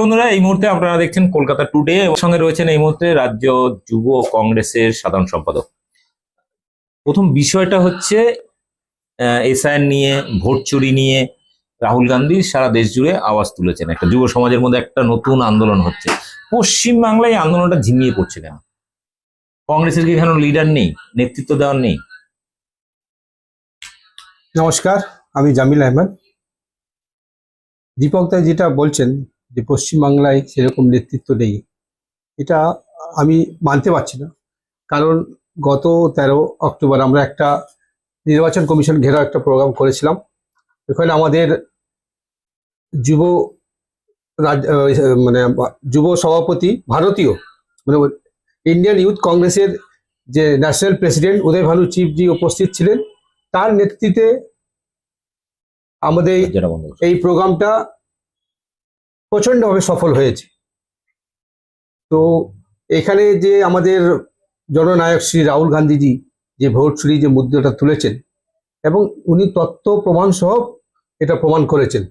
বন্ধুরা, এই মুহূর্তে আপনারা দেখছেন কলকাতা টুডে সঙ্গে রয়েছেন এই মুহূর্তে রাজ্য যুব কংগ্রেসের সাধারণ সম্পাদক। প্রথম বিষয়টা হচ্ছে এসআইএন নিয়ে, ভোট চুরি নিয়ে রাহুল গান্ধী সারা দেশ জুড়ে আওয়াজ তুলেছেন। একটা যুব সমাজের মধ্যে একটা নতুন আন্দোলন হচ্ছে। পশ্চিম বাংলায় এই আন্দোলনটা ঝিমিয়ে পড়ছে কেন? কংগ্রেসের কি এখানে লিডার নেই? নেতৃত্ব দেওয়ার নেই? নমস্কার, আমি জামিল আহমেদ। দীপক দা যেটা বলছেন যে পশ্চিমবাংলায় সেরকম নেতৃত্ব নেই এটা আমি মানতে পারছি না কারণ গত তেরো অক্টোবর আমরা একটা নির্বাচন কমিশন ঘেরাও একটা প্রোগ্রাম করেছিলাম ওখানে আমাদের যুব রাজ- মানে যুব সভাপতি ভারতীয় মানে ইন্ডিয়ান ইউথ কংগ্রেসের যে ন্যাশনাল প্রেসিডেন্ট উদয় ভানু চিফজি উপস্থিত ছিলেন তার নেতৃত্বে আমাদের। এই প্রোগ্রামটা প্রচন্ডভাবে সফল হয়েছে। তো এখানে যে আমাদের জননায়ক শ্রী রাহুল গান্ধীজি যে ভোট চুরি যে মুদ্রাটা তুলেছেন এবং উনি তত্ত্ব প্রমাণ সহ এটা প্রমাণ করেছেন।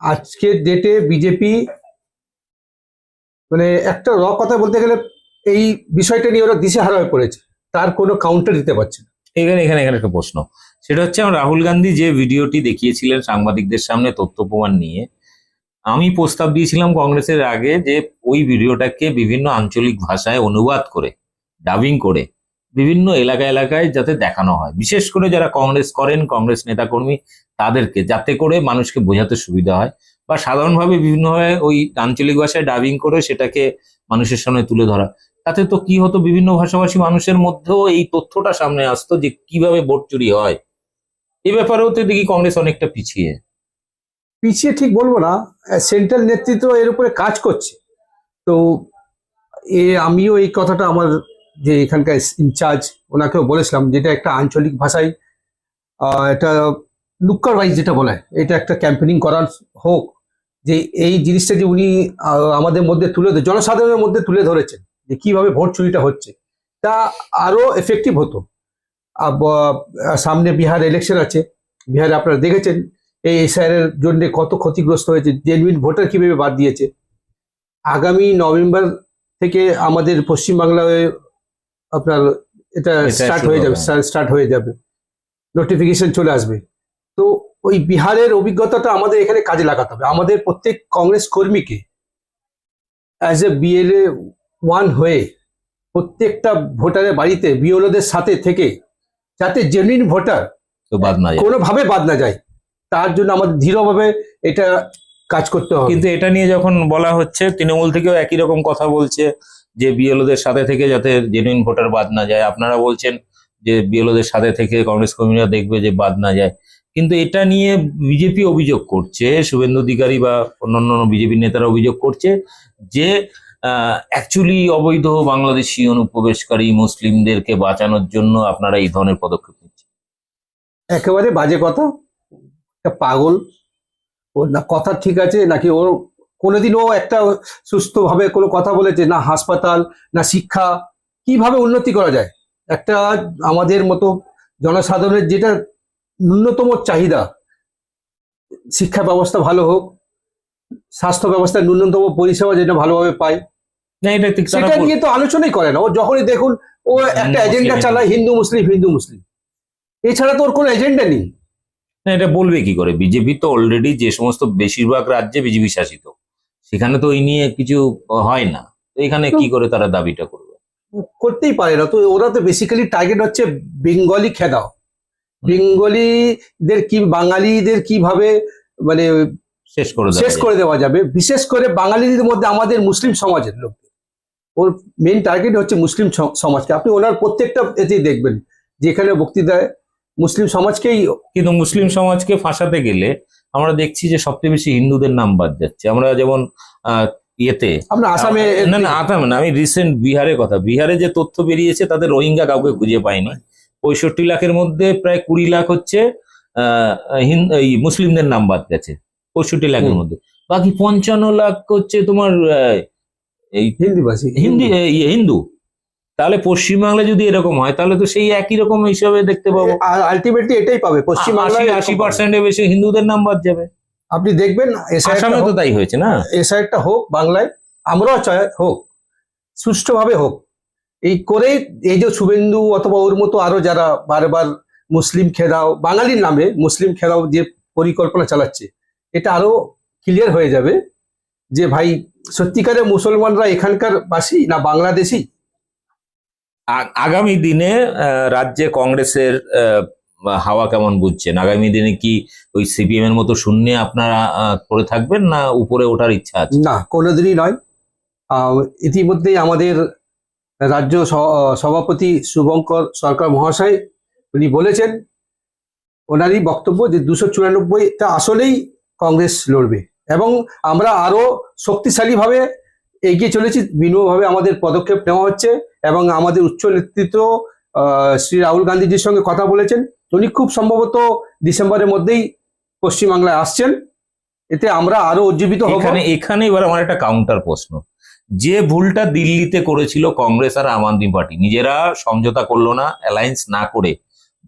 আজকের ডেটে বিজেপি মানে একটা র কথা বলতে গেলে এই বিষয়টা নিয়ে ওরা দিশেহারা হয়ে পড়েছে, তার কোনো কাউন্টার দিতে পারছে না। এখানে এখানে এখানে একটা প্রশ্ন। সেটা হচ্ছে রাহুল গান্ধী যে ভিডিওটি দেখিয়েছিলেন সাংবাদিকদের সামনে তথ্য প্রমাণ নিয়ে আমি প্রস্তাব দিয়েছিলাম কংগ্রেসের আগে যে ওই ভিডিওটাকে বিভিন্ন আঞ্চলিক ভাষায় অনুবাদ করে ডাবিং করে বিভিন্ন এলাকা এলাকায় যাতে দেখানো হয়। বিশেষ করে যারা কংগ্রেস করেন, কংগ্রেস নেতাকর্মী, তাদেরকে যাতে করে মানুষকে বোঝাতে সুবিধা হয় বা সাধারণভাবে বিভিন্নভাবে ওই আঞ্চলিক ভাষায় ডাবিং করে সেটাকে মানুষের সামনে তুলে ধরা। তাতে তো কি হতো? বিভিন্ন ভাষাভাষী মানুষের মধ্যেও এই তথ্যটা সামনে আসতো যে কীভাবে ভোট চুরি হয়। এ ব্যাপারেও তো দেখি কংগ্রেস অনেকটা পিছিয়ে। পিছিয়ে ঠিক বলব না সেন্ট্রাল নেতৃত্ব এর উপরে কাজ করছে। তো এ আমিও এই কথাটা আমার যে এখানকার ইনচার্জ ওনাকেও বলেছিলাম যেটা একটা আঞ্চলিক ভাষায় এটা লুক্কার ওয়াইজ যেটা বলে, এটা একটা ক্যাম্পেনিং করার হোক, যে এই জিনিসটা যে উনি আমাদের মধ্যে তুলে ধরে- জনসাধারণের মধ্যে তুলে ধরেছেন, যে কীভাবে ভোট চুরিটা হচ্ছে, তা আরও এফেক্টিভ হতো। সামনে বিহার ইলেকশন আছে, বিহারে আপনারা দেখেছেন এই এসআইআর জন্য কত ক্ষতিগ্রস্ত হয়েছে জেনুইন ভোটার কীভাবে বাদ দিয়েছে? আগামী নভেম্বর থেকে আমাদের পশ্চিমবাংলায় আপনার এটা স্টার্ট হয়ে যাবে স্টার্ট হয়ে যাবে। নোটিফিকেশন চলে আসবে। তো ওই বিহারের অভিজ্ঞতাটা আমাদের এখানে কাজে লাগাতে হবে। আমাদের প্রত্যেক কংগ্রেস কর্মীকে অ্যাজ এ বিএলএ ওয়ান হয়ে প্রত্যেকটা ভোটারের বাড়িতে বিএলওদের সাথে থেকে যাতে জেনুইন ভোটার বাদ না যায়। কোনোভাবে বাদ না যায়। তার জন্য আমাদের দৃঢ়ভাবে এটা কাজ করতে হবে। কিন্তু এটা নিয়ে যখন বলা হচ্ছে তৃণমূল থেকেও একই রকম কথা বলছে যে বিএলওদের সাথে থেকে যাতে জেনুইন ভোটার বাদ না যায়। আপনারা বলছেন যে বিএলওদের সাথে থেকে কংগ্রেস কর্মীরা দেখবে যে বাদ না যায়। কিন্তু এটা নিয়ে বিজেপি অভিযোগ করছে শুভেন্দু অধিকারী বা অন্যান্য বিজেপি নেতারা অভিযোগ করছে যে অ্যাকচুয়ালি অবৈধ বাংলাদেশি অনুপ্রবেশকারী মুসলিমদেরকে বাঁচানোর জন্য আপনারা এই ধরনের পদক্ষেপ নিচ্ছেন। একেবারে বাজে কথা। পাগল। ওর না কথা ঠিক আছে নাকি ওর কোনোদিন ও একটা সুস্থভাবে কোনো কথা বলেছে না হাসপাতাল না শিক্ষা। কীভাবে উন্নতি করা যায়? একটা আমাদের মতো জনসাধারণের যেটা ন্যূনতম চাহিদা শিক্ষা ব্যবস্থা ভালো হোক স্বাস্থ্য ব্যবস্থার ন্যূনতম পরিষেবা যেটা ভালোভাবে পায়। সেটা নিয়ে তো আলোচনাই করে না। ও যখনই দেখুন ও একটা হিন্দু, এজেন্ডা চালায় হিন্দু মুসলিম হিন্দু মুসলিম। এছাড়া তো ওর কোনো এজেন্ডা নেই। না এটা বলবে কি করে? বিজেপি তো অলরেডি যে সমস্ত বেশিরভাগ রাজ্যে বিজেপি শাসিত। সেখানে তো ওই নিয়ে কিছু হয় না। তো এখানে কি করে তারা দাবিটা করবে? করতেই পারে না তো ওরা তো বেসিক্যালি টার্গেট হচ্ছে বেঙ্গলি খেদাও। বেঙ্গলিদের কি বাঙালিদের কীভাবে মানে শেষ করে শেষ করে দেওয়া যাবে? বিশেষ করে বাঙালিদের মধ্যে আমাদের মুসলিম সমাজের লোক ওর মেন টার্গেট হচ্ছে মুসলিম সমাজকে। আপনি ওনার প্রত্যেকটা এতেই দেখবেন। যেখানে বক্তৃতায় মুসলিম সমাজকেই কিন্তু মুসলিম সমাজকে ফাঁসাতে গেলে আমরা দেখছি যে সবচেয়ে বেশি হিন্দুদের নাম বাদ যাচ্ছে। আমরা যেমন ইয়েতে আমরা আসামে না না আসামে না আমি রিসেন্ট বিহারের কথা। বিহারে যে তথ্য বেরিয়েছে তাদের রোহিঙ্গা কাউকে খুঁজে পায়নি পঁয়ষট্টি লাখের মধ্যে প্রায় কুড়ি লাখ হচ্ছে মুসলিমদের নাম বাদ গেছে। পঁয়ষট্টি লাখের মধ্যে। বাকি পঞ্চান্ন লাখ হচ্ছে তোমার এই হিন্দি। এ, ইয়ে, হিন্দু। তাহলে পশ্চিমবাংলায় যদি এরকম হয় তাহলে তো সেই একই রকম হিসাবে দেখতে পাবো। আলটিমেটলি এটাই পাবে পশ্চিমবাংলায় আশি বেশি হিন্দুদের নাম বাদ যাবে। আপনি দেখবেন আসামে তো তাই হয়েছে না? এসআইআরটা হোক বাংলায় আমরাও চাই হোক সুষ্ঠুভাবে হোক। এই করে এই যে শুভেন্দু অথবা ওর মতো আরও যারা বারবার মুসলিম খেদাও বাঙালির নামে মুসলিম খেদাও যে পরিকল্পনা চালাচ্ছে এটা আরও ক্লিয়ার হয়ে যাবে যে ভাই সত্যিকারের মুসলমানরা এখানকার বাসী না বাংলাদেশি? আগামী দিনে রাজ্যে কংগ্রেসের হাওয়া কেমন বুঝছেন আগামী দিনে কি ওই সিপিএম এর মতো শূন্যে আপনারা করে থাকবেন না উপরে ওঠার ইচ্ছা আছে? না, কোনোদিনই নয়। ইতিমধ্যেই আমাদের রাজ্য সভাপতি শুভঙ্কর সরকার মহাশয় উনি বলেছেন, ওনারই বক্তব্য যে দুশো চুরানব্বইটা আসলেই কংগ্রেস লড়বে। এবং আমরা আরও শক্তিশালীভাবে এগিয়ে চলেছি বিনূভাবে আমাদের পদক্ষেপ নেওয়া হচ্ছে। এবং আমাদের উচ্চ নেতৃত্ব শ্রী রাহুল গান্ধীজির সঙ্গে কথা বলেছেন। উনি খুব সম্ভবত ডিসেম্বরের মধ্যেই পশ্চিমবাংলায় আসছেন। এতে আমরা আরও উজ্জীবিত হব। এখানে এবার আমার একটা কাউন্টার প্রশ্ন। যে ভুলটা দিল্লিতে করেছিল কংগ্রেস আর আম আদমি পার্টি, নিজেরা সমঝোতা করল না অ্যালায়েন্স না করে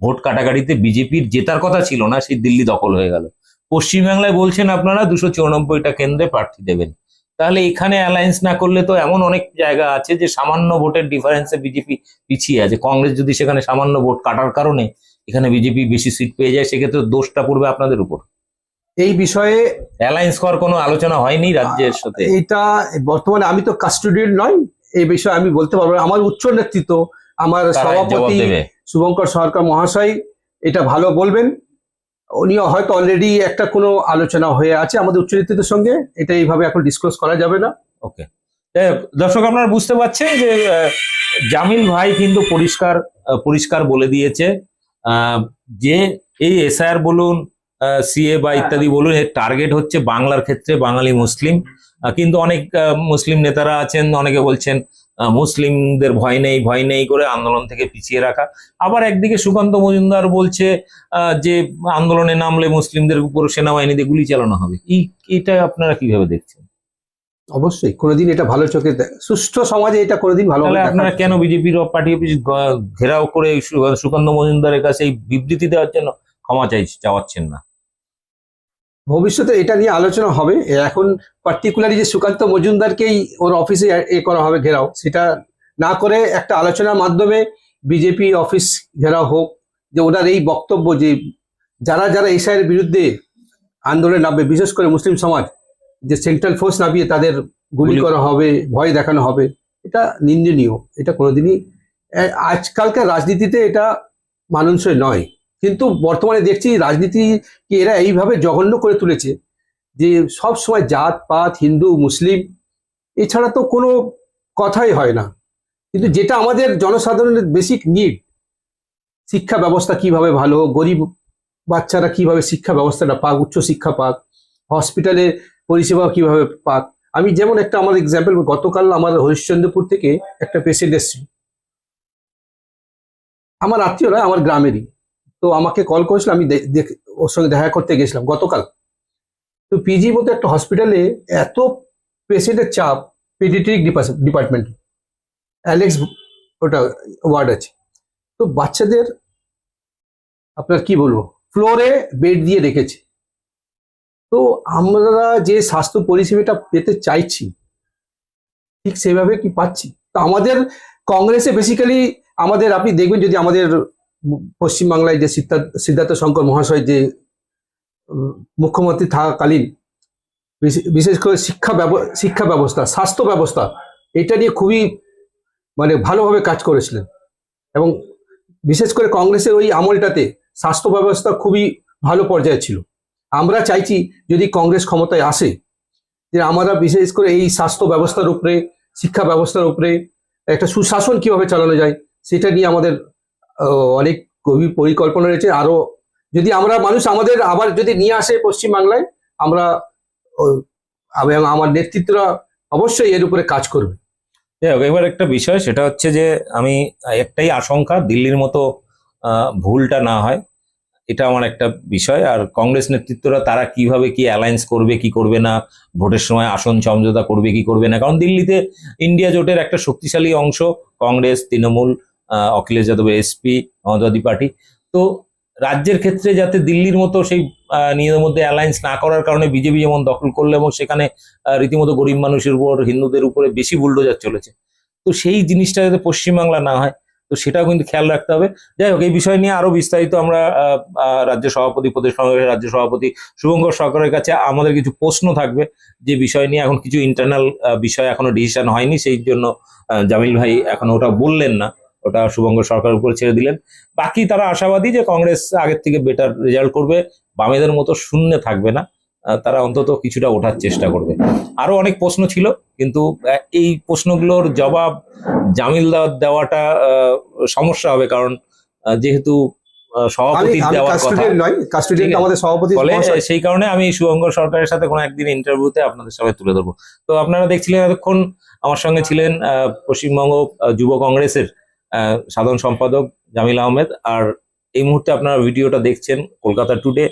ভোট কাটাকাটিতে বিজেপির জেতার কথা ছিল না, সেই দিল্লি দখল হয়ে গেল। পশ্চিমবাংলায় বলছেন আপনারা, দুশো চৌরানব্বইটা কেন্দ্রে প্রার্থী দেবেন। তাহলে এখানে অ্যালায়েন্স না করলে তো এমন অনেক জায়গা আছে যে সামান্য ভোটের ডিফারেন্সে বিজেপি পিছিয়ে আছে। কংগ্রেস যদি সেখানে সামান্য ভোট কাটার কারণে এখানে বিজেপি বেশি সিট পেয়ে যায় সেক্ষেত্রে দোষটা পড়বে আপনাদের উপর। এই বিষয়ে অ্যালায়েন্স করার কোনো আলোচনা হয়নি রাজ্যের সাথে। এটা বর্তমানে আমি তো কাস্টোডিয়ান নয় এই বিষয়ে আমি বলতে পারব আমার উচ্চ নেতৃত্ব আমার সভাপতি শুভঙ্কর সরকার মহাশয় এটা ভালো বলবেন। উনি হয়তো অলরেডি একটা কোনো আলোচনা হয়ে আছে আমাদের উচ্চ নেতৃত্বের সঙ্গে এটা এইভাবে এখন ডিসক্লোজ করা যাবে না। ওকে দর্শক আপনারা বুঝতে পারছেন যে আহ, জামিল ভাই কিন্তু পরিষ্কার আহ, পরিষ্কার বলে দিয়েছে। আহ, যে এই এসআইআর বলুন সিএ বা ইত্যাদি বলুন এর টার্গেট হচ্ছে বাংলার ক্ষেত্রে বাঙালি মুসলিম। আহ, কিন্তু অনেক আহ, মুসলিম নেতারা আছেন অনেকে বলছেন মুসলিমদের ভয় নেই ভয় নেই করে আন্দোলন থেকে পিছিয়ে রাখা। আবার একদিকে সুকান্ত মজুমদার বলছে আহ, যে আন্দোলনে নামলে মুসলিমদের উপর সেনাবাহিনী দিয়ে গুলি চালানো হবে। এটা আপনারা কীভাবে দেখছেন? অবশ্যই কোনোদিন এটা ভালো চোখে সুষ্ঠু সমাজে এটা কোনোদিন ভালো আপনারা কেন বিজেপির পার্টি অফিস ঘেরাও করে সুকান্ত মজুমদারের কাছে এই বিবৃতি দেওয়ার জন্য ক্ষমা চাই চাওয়াচ্ছেন না? ভবিষ্যতে এটা নিয়ে আলোচনা হবে। এখন পার্টিকুলারলি যে সুকান্ত মজুমদারকেই ওর অফিসে এ করা হবে ঘেরাও সেটা না করে একটা আলোচনার মাধ্যমে বিজেপি অফিস ঘেরাও হোক যে ওনার এই বক্তব্য যে যারা যারা এসআইয়ের বিরুদ্ধে আন্দোলনে নামবে বিশেষ করে মুসলিম সমাজ যে সেন্ট্রাল ফোর্স নামিয়ে তাদের গুলি করা হবে ভয় দেখানো হবে এটা নিন্দনীয় এটা কোনোদিনই আজকালকার রাজনীতিতে এটা মানানসই নয়। কিন্তু বর্তমানে দেখছি রাজনীতি কি এরা এইভাবে জঘন্য করে তুলেছে যে সব সময় জাত, পাত, হিন্দু, মুসলিম এছাড়া তো কোনো কথাই হয় না। কিন্তু যেটা আমাদের জনসাধারণের বেসিক নিড শিক্ষা ব্যবস্থা কীভাবে ভালো, গরিব বাচ্চারা কীভাবে শিক্ষা ব্যবস্থাটা পাক, উচ্চ শিক্ষা পাক হসপিটালে পরিষেবা কীভাবে পাক? আমি যেমন একটা আমার এক্সাম্পল গতকাল আমার হরিশ্চন্দ্রপুর থেকে একটা পেশেন্ট এসেছিল। আমার আত্মীয়রা আমার গ্রামেরই। তো আমাকে কল করেছিল, আমি ওর সঙ্গে দেখা করতে গেছিলাম গতকাল। তো পিজি মতো একটা হসপিটালে এত পেশেন্টের চাপ পেডিট্রিক ডিপার্টমেন্ট অ্যালেক্স ওটা ওয়ার্ড আছে। তো বাচ্চাদের আপনার কি বলব ফ্লোরে বেড দিয়ে রেখেছে। তো আমরা যে স্বাস্থ্য পরিষেবাটা পেতে চাইছি, ঠিক সেভাবে কি পাচ্ছি? তো আমাদের কংগ্রেসে বেসিক্যালি আমাদের, আপনি দেখবেন যদি আমাদের পশ্চিমবাংলায় যে সিদ্ধার্থ শঙ্কর মহাশয় যে মুখ্যমন্ত্রী থাকাকালীন বিশেষ করে শিক্ষা শিক্ষা ব্যবস্থা, স্বাস্থ্য ব্যবস্থা, এটা নিয়ে খুবই মানে ভালোভাবে কাজ করেছিলেন। এবং বিশেষ করে কংগ্রেসের ওই আমলটাতে স্বাস্থ্য ব্যবস্থা খুবই ভালো পর্যায়ে ছিল। আমরা চাইছি যদি কংগ্রেস ক্ষমতায় আসে, যে আমরা বিশেষ করে এই স্বাস্থ্য ব্যবস্থার উপরে, শিক্ষা ব্যবস্থার উপরে একটা সুশাসন কীভাবে চালানো যায়, সেটা নিয়ে আমাদের অনেক গভীর পরিকল্পনা রয়েছে। আরও যদি আমরা মানুষ আমাদের আবার যদি নিয়ে আসে পশ্চিমবাংলায়, আমরা আমার নেতৃত্বরা অবশ্যই এর উপরে কাজ করবে। এবার একটা বিষয়, সেটা হচ্ছে যে আমি একটাই আশঙ্কা, দিল্লির মতো ভুলটা না হয়। এটা আমার একটা বিষয়। আর কংগ্রেস নেতৃত্বরা তারা কীভাবে কি অ্যালায়েন্স করবে, কি করবে না, ভোটের সময় আসন সমঝোতা করবে, কি করবে না? কারণ দিল্লিতে ইন্ডিয়া জোটের একটা শক্তিশালী অংশ, কংগ্রেস, তৃণমূল অখিলেশ যাদব এসপি সমাজবাদী পার্টি। তো রাজ্যের ক্ষেত্রে যাতে দিল্লির মতো সেই নিজেদের মধ্যে অ্যালায়েন্স না করার কারণে বিজেপি যেমন দখল করল এবং সেখানে রীতিমতো গরিব মানুষের উপর, হিন্দুদের উপরে বেশি বুলডোজার চলেছে। তো সেই জিনিসটা যাতে পশ্চিমবাংলা না হয়, তো সেটাও কিন্তু খেয়াল রাখতে হবে। যাই হোক, এই বিষয় নিয়ে আরও বিস্তারিত আমরা রাজ্য সভাপতি, প্রদেশ কংগ্রেসের রাজ্য সভাপতি শুভঙ্কর সরকারের কাছে আমাদের কিছু প্রশ্ন থাকবে যে বিষয় নিয়ে এখন কিছু ইন্টারনাল বিষয় এখনও ডিসিশন হয়নি। সেই জন্য জামিল ভাই এখন ওটা বললেন না। ওটা শুভঙ্কর সরকারের উপর ছেড়ে দিলেন বাকি তারা আশাবাদী যে কংগ্রেস আগের থেকে বেটার রেজাল্ট করবে বামেদের মতো শূন্য থাকবে না তারা অন্তত কিছুটা ওঠার চেষ্টা করবে আরও অনেক প্রশ্ন ছিল কিন্তু এই প্রশ্নগুলোর জবাব জামিল দেওয়া- দেওয়াটা সমস্যা হবে কারণ যেহেতু সভাপতির দেওয়ার কথা। আমাদের সভাপতি মহাশয়। সেই কারণে আমি শুভঙ্কর সরকারের সাথে কোনো একদিন ইন্টারভিউতে আপনাদের সামনে তুলে ধরবো তো আপনারা দেখছিলেন এতক্ষণ আমার সঙ্গে ছিলেন আহ, পশ্চিমবঙ্গ যুব কংগ্রেসের সাধারণ সম্পাদক জামিল আহমেদ। আর এই মুহূর্তে আপনারা ভিডিওটা দেখছেন কলকাতা টুডে